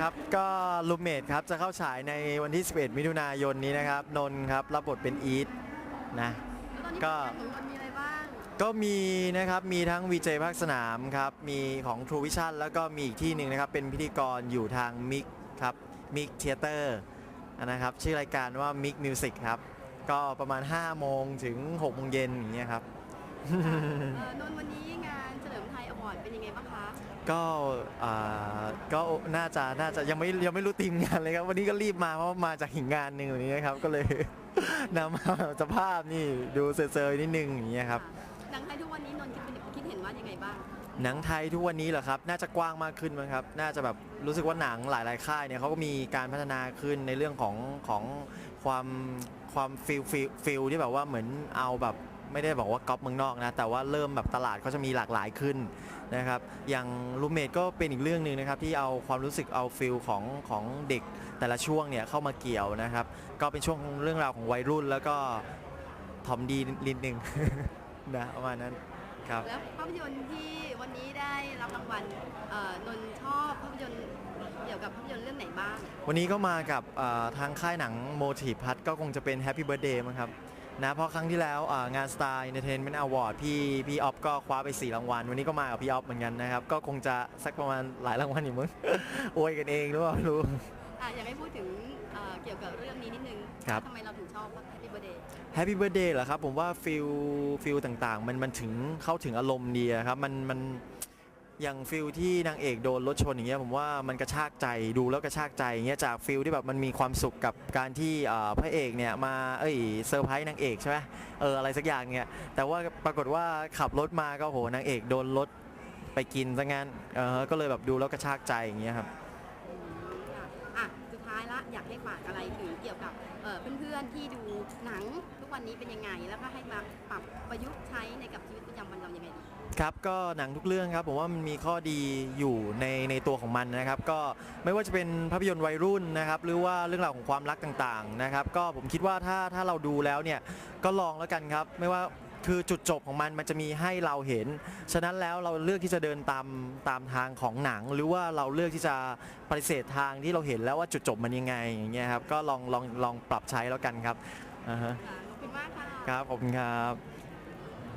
ครับก็ลูเมดครับจะเข้าฉายในวันที่ 11 มิถุนายนนี้นะครับ นนท์ครับรับบทเป็นอีทนะแล้วตอนนี้ก็ผลงานของนนท์มีอะไรบ้าง ก็มีนะครับมีทั้งวีเจภาคสนามครับ มีของ True Vision แล้วก็มีอีกที่หนึ่งนะครับ เป็นพิธีกรอยู่ทางมิกครับมิกเทเตอร์นะครับ ชื่อรายการว่ามิกมิวสิกครับ ก็ประมาณ 5 โมงถึง6โมงเย็นอย่างเงี้ยครับ เออนนท์วันนี้งานเฉลิมไทยอวอร์ดเป็นยังไงบ้างคะ ก็อ่า ก็น่าจะน่าจะยังไม่ยังไม่รู้ทีมงานเลยครับวันนี้ก็รีบมาเพราะว่ามาจากหิงงานหนึ่งอย่างนี้ยครับก็เลยนำมาสภาพนี่ดูเซอร์ๆนิดนึงอย่างเงี้ยครับะหนังไทยทุกวันนี้นนท์คิดเป็นคิดเห็นว่ายังไงบ้าง หนังไทยทุกวันนี้เหรอครับ น่าจะกว้างมากขึ้นมั้งครับ น่าจะแบบรู้สึกว่าหนังหลาย ๆ ค่ายเนี่ยเขาก็มีการพัฒนาขึ้นในเรื่องของของความความฟิลฟิลฟิลที่แบบว่าเหมือนเอาแบบ ไม่ได้บอกว่าก๊อปเมืองนอกนะ แต่ว่าเริ่มแบบตลาดเขาจะมีหลากหลายขึ้นนะครับ อย่างลูเมดก็เป็นอีกเรื่องหนึ่งนะครับที่เอาความรู้สึกเอาฟิลของของเด็กแต่ละช่วงเนี่ยเข้ามาเกี่ยวนะครับ ก็เป็นช่วงเรื่องราวของวัยรุ่น แล้วก็ทอมดีนิดนึงนะประมาณนั้นครับแล้วภาพยนตร์ที่วันนี้ได้รับรางวัลเอ่อนนท์ชอบภาพยนตร์เกี่ยวกับภาพยนตร์เรื่องไหนบ้าง วันนี้ก็มากับเอ่อทางค่ายหนังโมทีพัทก็คงจะเป็น Happy Birthday มั้งครับ นะเพราะครั้งที่แล้วอ่างาน Star Entertainment Award พี่พี่ออฟก็คว้าไป 4 รางวัล วันนี้ก็มากับพี่ออฟเหมือนกันนะครับ ก็คงจะสักประมาณหลายรางวัลอยู่มั้งอวยกันเองหรือเปล่าไม่รู้อะอยากให้พูดถึงเอ่อเกี่ยวกับเรื่องนี้นิดนึงครับ ทำไมเราถึงชอบ Happy Birthday Happy Birthday เหรอครับ ผมว่าฟิลฟิลต่างๆ มันมันถึงเข้าถึงอารมณ์ดีอะครับ มันมัน อย่างฟิลที่นางเอกโดนรถชนอย่างเงี้ยผมว่ามันกระชากใจดูแล้วกระชากใจอย่างเงี้ยจากฟิลที่แบบมันมีความสุขกับการที่เอ่อพระเอกเนี่ยมาเอ้ยเซอร์ไพรส์นางเอกใช่ไหมเอออะไรสักอย่างเนี่ยแต่ว่าปรากฏว่าขับรถมาก็โหนางเอกโดนรถไปกินซะงั้นเออก็เลยแบบดูแล้วกระชากใจอย่างเงี้ยครับอืมค่ะอะสุดท้ายละอยากให้ฝากอะไรถึงเกี่ยวกับเอ่อเพื่อนๆที่ดูหนังทุกวันนี้เป็นยังไง แล้วก็ให้มาปรับประยุกต์ใช้ในกับชีวิต ครับก็หนังทุกเรื่องครับผมว่ามันมีข้อดีอยู่ในในตัวของมันนะครับ ก็ไม่ว่าจะเป็นภาพยนตร์วัยรุ่นนะครับ หรือว่าเรื่องราวของความรักต่างๆนะครับ ก็ผมคิดว่าถ้าถ้าเราดูแล้วเนี่ยก็ลองแล้วกันครับ ไม่ว่าคือจุดจบของมันมันจะมีให้เราเห็น ฉะนั้นแล้วเราเลือกที่จะเดินตามตามทางของหนัง หรือว่าเราเลือกที่จะปฏิเสธทางที่เราเห็นแล้วว่าจุดจบมันยังไงอย่างเงี้ยครับก็ลองลองลองปรับใช้แล้วกันครับอ่าฮะค่ะขอบคุณมากค่ะครับขอบคุณครับ